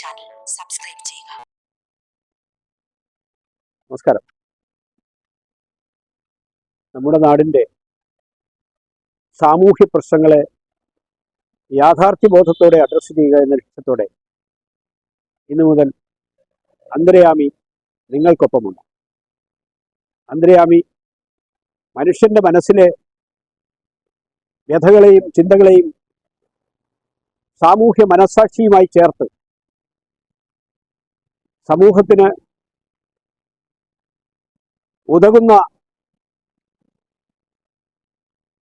Channel subscribe ചെയ്യുക. നമസ്കാരം. നമ്മുടെ നാടിന്റെ സാമൂഹ്യ പ്രശ്നങ്ങളെ യാഥാർത്ഥ്യബോധത്തോടെ അഡ്രസ്സ് ചെയ്യുക എന്ന ലക്ഷ്യത്തോടെ ഇന്നു മുതൽ അന്തര്യാമി നിങ്ങൾക്കൊപ്പമുണ്ട്. അന്തര്യാമി മനുഷ്യന്റെ മനസ്സിലെ വ്യഥകളെയും ചിന്തകളെയും സാമൂഹ്യ മനസ്സാക്ഷിയുമായി ചേർത്ത് സമൂഹത്തിന് ഉതകുന്ന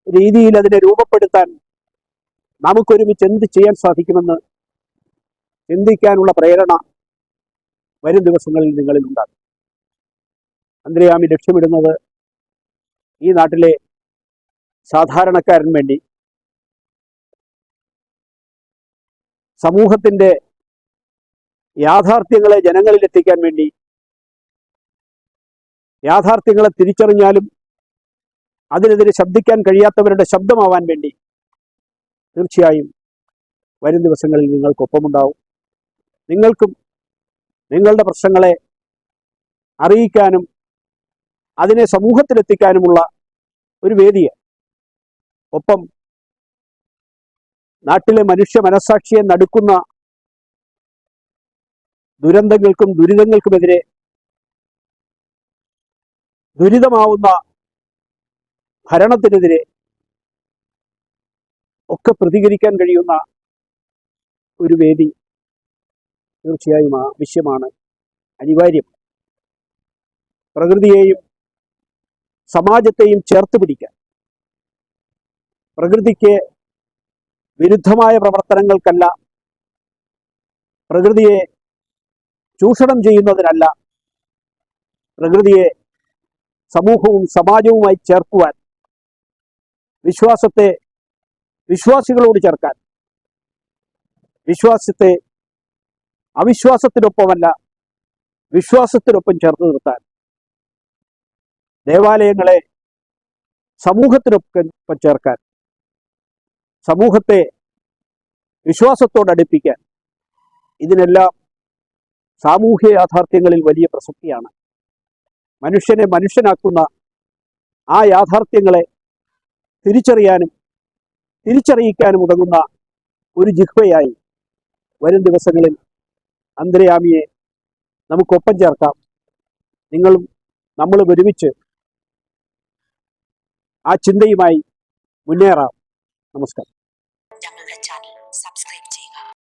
രീതിയിൽ അതിനെ രൂപപ്പെടുത്താൻ നമുക്കൊരുമിച്ച് എന്ത് ചെയ്യാൻ സാധിക്കുമെന്ന് ചിന്തിക്കാനുള്ള പ്രേരണ വരും ദിവസങ്ങളിൽ നിങ്ങളിൽ ഉണ്ടാകും. അന്തര്യാമി ലക്ഷ്യമിടുന്നത് ഈ നാട്ടിലെ സാധാരണക്കാരന് വേണ്ടി. സമൂഹത്തിന്റെ യാഥാർത്ഥ്യങ്ങളെ ജനങ്ങളിൽ എത്തിക്കാൻ വേണ്ടി യാഥാർത്ഥ്യങ്ങളെ തിരിച്ചറിഞ്ഞാലും അതിനെതിരെ ശബ്ദിക്കാൻ കഴിയാത്തവരുടെ ശബ്ദമാവാൻ വേണ്ടി തീർച്ചയായും വരും ദിവസങ്ങളിൽ നിങ്ങൾക്കൊപ്പമുണ്ടാവും. നിങ്ങൾക്കും നിങ്ങളുടെ പ്രശ്നങ്ങളെ അറിയിക്കാനും അതിനെ സമൂഹത്തിലെത്തിക്കാനുമുള്ള ഒരു വേദിയെ ഒപ്പം നാട്ടിലെ മനുഷ്യ മനസാക്ഷിയെ നടുക്കുന്ന ദുരന്തങ്ങൾക്കും ദുരിതങ്ങൾക്കുമെതിരെ ദുരിതമാവുന്ന ഭരണത്തിനെതിരെ ഒക്കെ പ്രതികരിക്കാൻ കഴിയുന്ന ഒരു വേദി തീർച്ചയായും ആവശ്യമാണ് അനിവാര്യം. പ്രകൃതിയെയും സമാജത്തെയും ചേർത്ത് പിടിക്കാൻ. പ്രകൃതിക്ക് വിരുദ്ധമായ പ്രവർത്തനങ്ങൾക്കല്ല പ്രകൃതിയെ ചൂഷണം ചെയ്യുന്നതിനല്ല. പ്രകൃതിയെ സമൂഹവും സമാജവുമായി ചേർക്കുവാൻ വിശ്വാസത്തെ വിശ്വാസികളോട് ചേർക്കാൻ. വിശ്വാസത്തെ അവിശ്വാസത്തിനൊപ്പമല്ല വിശ്വാസത്തിനൊപ്പം ചേർത്ത് നിർത്താൻ. ദേവാലയങ്ങളെ സമൂഹത്തിനൊപ്പം ചേർക്കാൻ. സമൂഹത്തെ വിശ്വാസത്തോടടുപ്പിക്കാൻ. ഇതിനെല്ലാം സാമൂഹ്യ യാഥാർത്ഥ്യങ്ങളിൽ വലിയ പ്രസക്തിയാണ്. മനുഷ്യനെ മനുഷ്യനാക്കുന്ന ആ യാഥാർത്ഥ്യങ്ങളെ തിരിച്ചറിയാനും തിരിച്ചറിയിക്കാനും ഉതകുന്ന ഒരു ജിഹ്വയായി വരും ദിവസങ്ങളിൽ അന്തര്യാമിയെ നമുക്കൊപ്പം ചേർക്കാം. നിങ്ങളും നമ്മളും ഒരുമിച്ച് ആ ചിന്തയുമായി മുന്നേറാം. നമസ്കാരം.